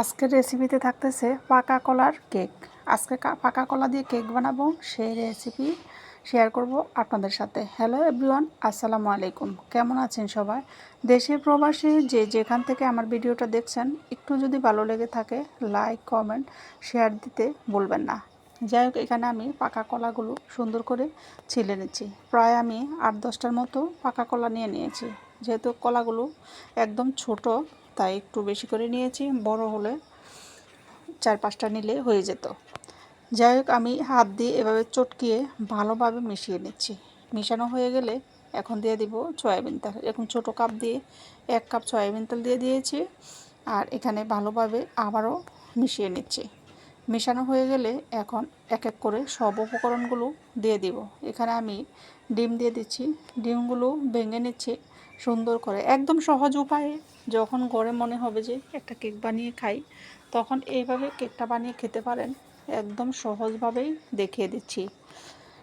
আজকের রেসিপিতে থাকতেছে পাকা কলার কেক আজকে পাকা কলা দিয়ে কেক বানাবো, সেই রেসিপি শেয়ার করব আপনাদের সাথে। হ্যালো এভরিওয়ান আসসালামু আলাইকুম। কেমন আছেন সবাই? দেশে প্রবাসে যে যেখান থেকে আমার ভিডিওটা দেখছেন, একটু যদি ভালো লেগে থাকে লাইক কমেন্ট শেয়ার দিতে বলবেন না। যাই হোক, এখানে আমি পাকা কলাগুলো সুন্দর করে ছিলে নিচ্ছি। প্রায় আমি আট দশটার মতো পাকা কলা নিয়ে নিয়েছি। যেহেতু কলাগুলো একদম ছোট তাই একটু বেশি করে নিয়েছি, বড় হলে চার পাঁচটা নিলে হয়ে যেত। যাই হোক, আমি হাত দিয়ে এভাবে চটকিয়ে ভালোভাবে মিশিয়ে নিচ্ছি। মিশানো হয়ে গেলে এখন দিয়ে দিব সয়াবিন তেল। এখন ছোটো কাপ দিয়ে, এক কাপ সয়াবিন তেল দিয়ে দিয়েছি আর এখানে ভালোভাবে আবারও মিশিয়ে নিচ্ছি। মেশানো হয়ে গেলে এখন এক এক করে সব উপকরণগুলো দিয়ে দিব। এখানে আমি ডিম দিয়ে দিচ্ছি। ডিমগুলো ভেঙে নিচ্ছি। সুন্দর করে। একদম সহজ উপায়ে যখন ঘরে মনে হবে যে একটা কেক বানিয়ে খাই, তখন এইভাবে কেকটা বানিয়ে খেতে পারেন। একদম সহজভাবেই দেখিয়ে দিচ্ছি।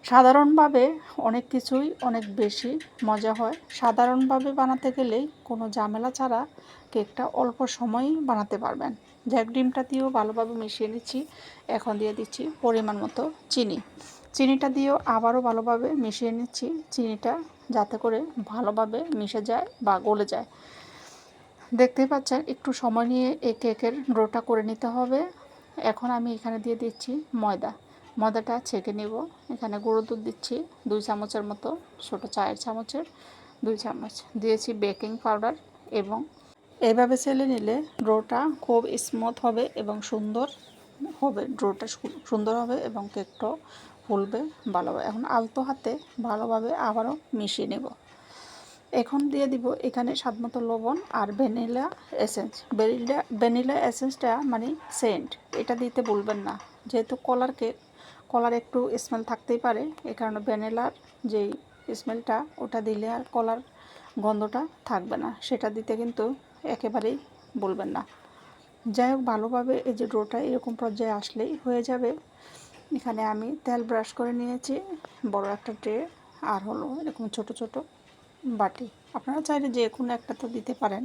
সাধারণভাবে অনেক কিছুই অনেক বেশি মজা হয়। সাধারণভাবে বানাতে গেলেই কোনো ঝামেলা ছাড়া কেকটা অল্প সময়ই বানাতে পারবেন। জ্যাক ডিমটা দিয়েও ভালোভাবে মিশিয়ে নিচ্ছি। এখন দিয়ে দিচ্ছি পরিমাণ মতো চিনি। চিনিটা দিয়েও আবারও ভালোভাবে মিশিয়ে নিচ্ছি। চিনিটা যাতে করে ভালোভাবে মিশে যায় বা গলে যায়। দেখতেই পাচ্ছেন, একটু সময় নিয়ে এই কেকের ডোটা করে নিতে হবে। এখন আমি এখানে দিয়ে দিচ্ছি ময়দা। ময়দাটা ছেঁকে নিব। এখানে গুঁড়ো দুধ দিচ্ছি দুই চামচের মতো, ছোটো চায়ের চামচের দুই চামচ। দিয়েছি বেকিং পাউডার এবং এইভাবে ছেলে নিলে ডোটা খুব স্মুথ হবে এবং সুন্দর হবে, ডোটা সুন্দর হবে এবং কেকটাও ফুলবে ভালোভাবে। এখন আলতো হাতে ভালোভাবে আবারও মিশিয়ে নেব। এখন দিয়ে দিব এখানে স্বাদমতো লবণ আর ভ্যানিলা এসেন্স। ভ্যানিলা ভ্যানিলা এসেন্সটা মানে সেন্ট, এটা দিতে বলবেন না। যেহেতু কলার কেক কলার একটু স্মেল থাকতেই পারে, এ কারণে ভ্যানিলার যেই স্মেলটা, ওটা দিলে আর কলার গন্ধটা থাকবে না। সেটা দিতে কিন্তু একেবারেই বলবেন না। যাই হোক, ভালোভাবে এই যে ডোটা এরকম পর্যায়ে আসলেই হয়ে যাবে। এখানে আমি তেল ব্রাশ করে নিয়েছি। বড় একটা ট্রে, আর হলো এরকম ছোট ছোট বাটি। আপনারা চাইলে যে কোনো একটাতে দিতে পারেন।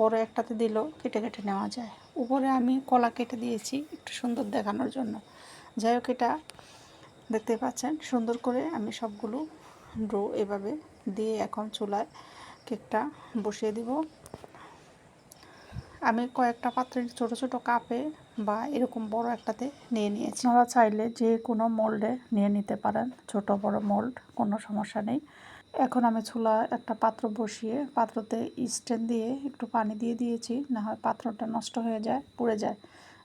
বড় একটাতে দিলেও কেটে কেটে নেওয়া যায়। উপরে আমি কলা কেটে দিয়েছি একটু সুন্দর দেখানোর জন্য। যাই হোক, এটা দেখতে পাচ্ছেন, সুন্দর করে আমি সবগুলো ডো এভাবে দিয়ে এখন চুলায় কেকটা বসিয়ে দিব। আমি কয়েকটা পাত্রের ছোট ছোট কাপে বা এরকম বড় একটাতে নিয়ে নিয়েছি। আপনারা চাইলে যে কোনো মোল্ডে নিয়ে নিতে পারেন। ছোট, বড় মোল্ড কোনো সমস্যা নেই। এখন আমি চুলা একটা পাত্র বসিয়ে পাত্রতে স্ট্যান্ড দিয়ে একটু পানি দিয়ে দিয়েছি। না হয় পাত্রটা নষ্ট হয়ে যায়, পুড়ে যায়।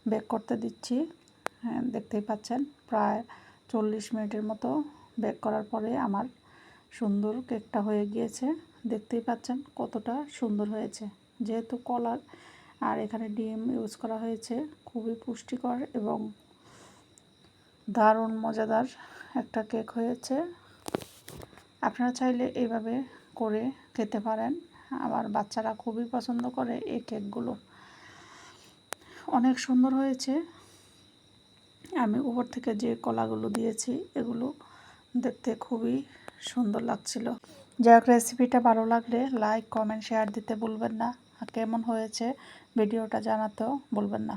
বেক করতে দিচ্ছি। হ্যাঁ দেখতেই পাচ্ছেন। প্রায় চল্লিশ মিনিটের মতো বেক করার পরে আমার সুন্দর কেকটা হয়ে গিয়েছে। দেখতেই পাচ্ছেন কতটা সুন্দর হয়েছে। যেহেতু কলার আর এখানে ডিম ইউজ করা হয়েছে। খুবই পুষ্টিকর এবং দারুণ মজাদার একটা কেক হয়েছে। আপনারা চাইলে এইভাবে করে খেতে পারেন। আমার বাচ্চারা খুবই পছন্দ করে এই কেকগুলো। অনেক সুন্দর হয়েছে। আমি উপর থেকে যে কলাগুলো দিয়েছি, এগুলো দেখতে খুবই সুন্দর লাগছিল। যাই হোক রেসিপিটা ভালো লাগলে লাইক কমেন্ট শেয়ার দিতে ভুলবেন না। কেমন হয়েছে? ভিডিওটা জানাতেও বলবেন না।